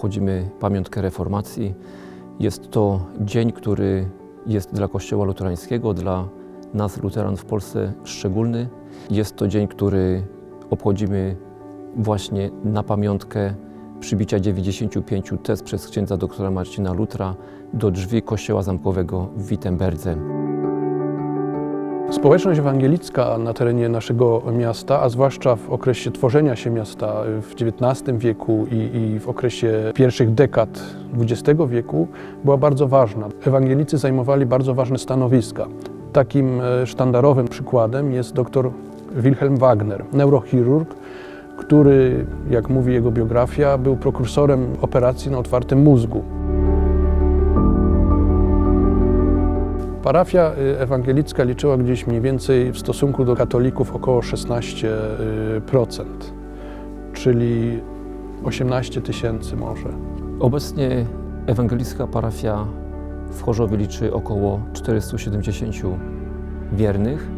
obchodzimy pamiątkę reformacji. Jest to dzień, który jest dla Kościoła luterańskiego, dla nas luteran w Polsce szczególny. Jest to dzień, który obchodzimy właśnie na pamiątkę przybicia 95 tez przez księdza doktora Marcina Lutra do drzwi kościoła zamkowego w Wittenberdze. Społeczność ewangelicka na terenie naszego miasta, a zwłaszcza w okresie tworzenia się miasta w XIX wieku i, i w okresie pierwszych dekad XX wieku, była bardzo ważna. Ewangelicy zajmowali bardzo ważne stanowiska. Takim e, sztandarowym przykładem jest dr Wilhelm Wagner, neurochirurg, który, jak mówi jego biografia, był prokursorem operacji na otwartym mózgu. Parafia y, ewangelicka liczyła gdzieś mniej więcej w stosunku do katolików około 16%, czyli 18 tysięcy może. Obecnie ewangelicka parafia w Chorzowie liczy około 470 wiernych.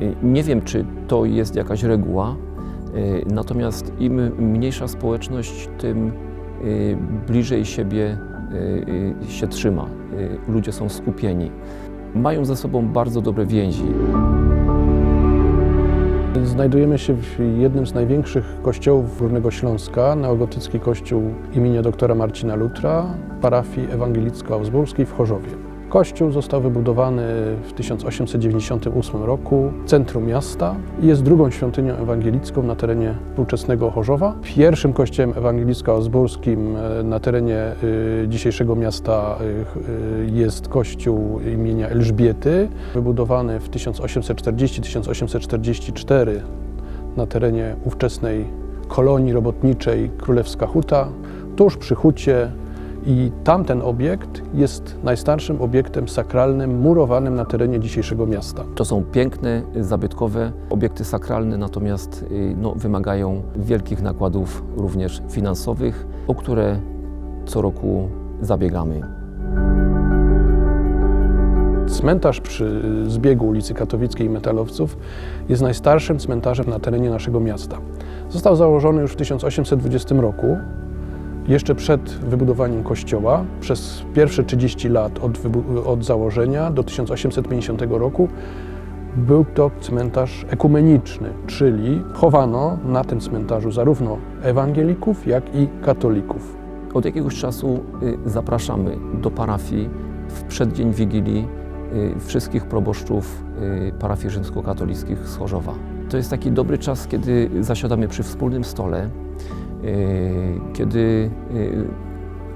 Y, Nie wiem, czy to jest jakaś reguła, y, natomiast im mniejsza społeczność, tym y, bliżej siebie y, y, się trzyma. Y, Ludzie są skupieni. Mają ze sobą bardzo dobre więzi. Znajdujemy się w jednym z największych kościołów Górnego Śląska, neogotycki kościół imienia doktora Marcina Lutra, parafii ewangelicko-augsburskiej w Chorzowie. Kościół został wybudowany w 1898 roku w centrum miasta i jest drugą świątynią ewangelicką na terenie współczesnego Chorzowa. Pierwszym kościołem ewangelicko-augsburskim e, na terenie e, dzisiejszego miasta e, jest kościół imienia Elżbiety, wybudowany w 1840-1844 na terenie ówczesnej kolonii robotniczej Królewska Huta, tuż przy hucie i tamten obiekt jest najstarszym obiektem sakralnym murowanym na terenie dzisiejszego miasta. To są piękne, zabytkowe obiekty sakralne, natomiast y, no, wymagają wielkich nakładów również finansowych, o które co roku zabiegamy. Cmentarz przy zbiegu ulicy Katowickiej i Metalowców jest najstarszym cmentarzem na terenie naszego miasta. Został założony już w 1820 roku, jeszcze przed wybudowaniem kościoła. Przez pierwsze 30 lat od, od założenia do 1850 roku był to cmentarz ekumeniczny, czyli chowano na tym cmentarzu zarówno ewangelików, jak i katolików. Od jakiegoś czasu y, zapraszamy do parafii w przeddzień Wigilii y, wszystkich proboszczów y, parafii rzymskokatolickich z Chorzowa. To jest taki dobry czas, kiedy zasiadamy przy wspólnym stole, kiedy y,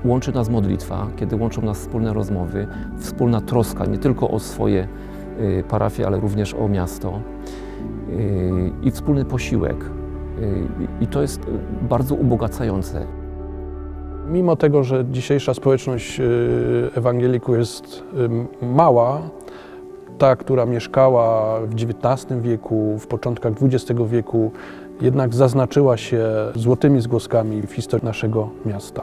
łączy nas modlitwa, kiedy łączą nas wspólne rozmowy, wspólna troska nie tylko o swoje y, parafie, ale również o miasto i wspólny posiłek. I to jest bardzo ubogacające. Mimo tego, że dzisiejsza społeczność ewangelików jest mała, ta, która mieszkała w XIX wieku, w początkach XX wieku, jednak zaznaczyła się złotymi zgłoskami w historii naszego miasta.